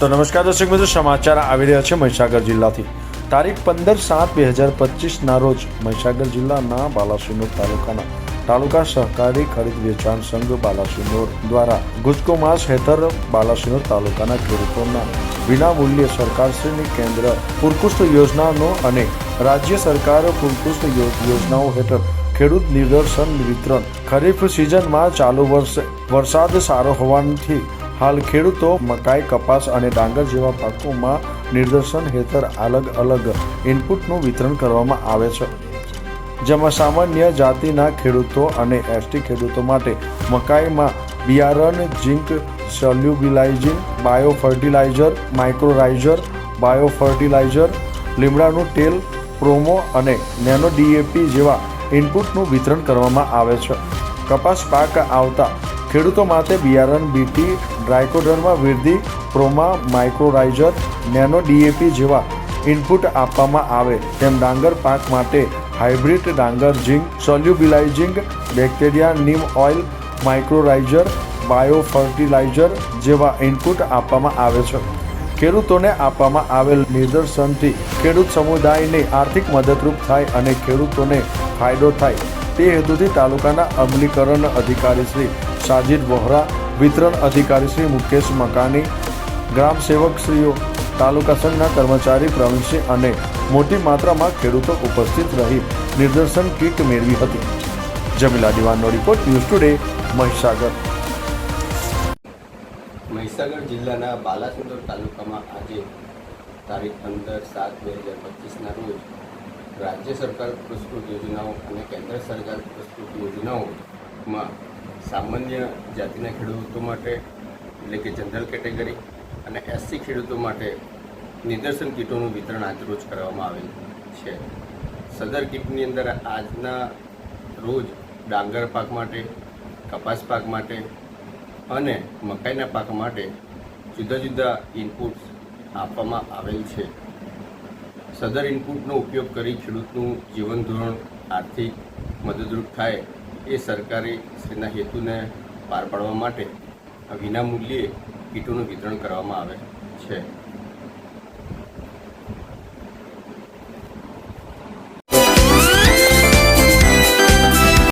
તો નમસ્કાર દર્શક મિત્રો, સમાચાર આવી રહ્યા છે મહીસાગર જિલ્લાથી. તારીખ પંદર સાત બે હજાર પચીસના રોજ મહીસાગર જિલ્લાના બાલાસિનોર તાલુકાના તાલુકા સહકારી ખરીદ વેચાણ સંઘ બાલાસિનોર દ્વારા ગુજકો માસ હેતર બાલાસિનોર તાલુકાના ખેડૂતોના વિના મૂલ્યે સરકારશ્રીની કેન્દ્ર પુરકુષ્ઠ યોજનાનો અને રાજ્ય સરકાર પુરકુષ્ઠ યોજનાઓ હેઠળ ખેડૂત નિદર્શન વિતરણ ખરીફ સિઝનમાં ચાલુ વર્ષે, વરસાદ સારો હોવાથી હાલ ખેડૂતો મકાઈ, કપાસ અને ડાંગર જેવા પાકોમાં નિદર્શન હેઠળ અલગ અલગ ઇનપુટનું વિતરણ કરવામાં આવે છે. જેમાં સામાન્ય જાતિના ખેડૂતો અને એસટી ખેડૂતો માટે મકાઈમાં બિયારણ, zinc solubilising bio fertiliser mycorrhiza bio fertiliser લીમડાનું તેલ, પ્રોમો અને નેનો ડીએપી જેવા ઇનપુટનું વિતરણ કરવામાં આવે છે. કપાસ પાક આવતા ખેડૂતો માટે બિયારણ બીટી ડ્રાયકોડર્મા વૃદ્ધિ પ્રોમા માઇક્રોરાઇઝર નેનો ડીએપી જેવા ઇનપુટ આપવામાં આવે તેમ ડાંગર પાક માટે હાઇબ્રિડ ડાંગર, zinc solubilising bacteria neem oil mycorrhiza bio fertiliser જેવા ઇનપુટ આપવામાં આવે છે. ખેડૂતોને આપવામાં આવેલ નિદર્શનથી ખેડૂત સમુદાયને આર્થિક મદદરૂપ થાય અને ખેડૂતોને ફાયદો થાય તે હેતુથી તાલુકાના અમલીકરણ અધિકારી શ્રી સાજિદ વોહરા, વિતરણ અધિકારી શ્રી મુકેશ મકાની, ગ્રામ સેવકશ્રીઓ, તાલુકા સંઘના કર્મચારી પ્રવીણસિંહ અને મોટી માત્રામાં ખેડૂતો ઉપસ્થિત રહી નિદર્શન કીટ મેળવી હતી. Jamila દિવાનનો report news today, Mahisagar. Mahisagar જિલ્લાના બાલાસુંદર તાલુકામાં આજે તારીખ પંદર સાત બે હજાર પચીસના રોજ રાજ્ય સરકાર પુરસ્કૃત યોજનાઓ અને કેન્દ્ર સરકાર પુરસ્કૃત યોજનાઓમાં સામાન્ય જાતિના ખેડૂતો માટે, એટલે કે જનરલ કેટેગરી અને એસસી ખેડૂતો માટે નિદર્શન કીટોનું વિતરણ આજરોજ કરવામાં આવેલ છે. સદર કીટની અંદર આજના રોજ ડાંગર પાક માટે, કપાસ પાક માટે અને મકાઈના પાક માટે જુદા જુદા ઇનપુટ્સ આપવામાં આવેલ છે. સદર ઇનપુટનો ઉપયોગ કરી ખેડૂતનું જીવન ધોરણ આર્થિક મદદરૂપ થાય એ સરકારી શ્રીના હેતુને પાર પાડવા માટે વિનામૂલ્યે કીટોનું વિતરણ કરવામાં આવે છે.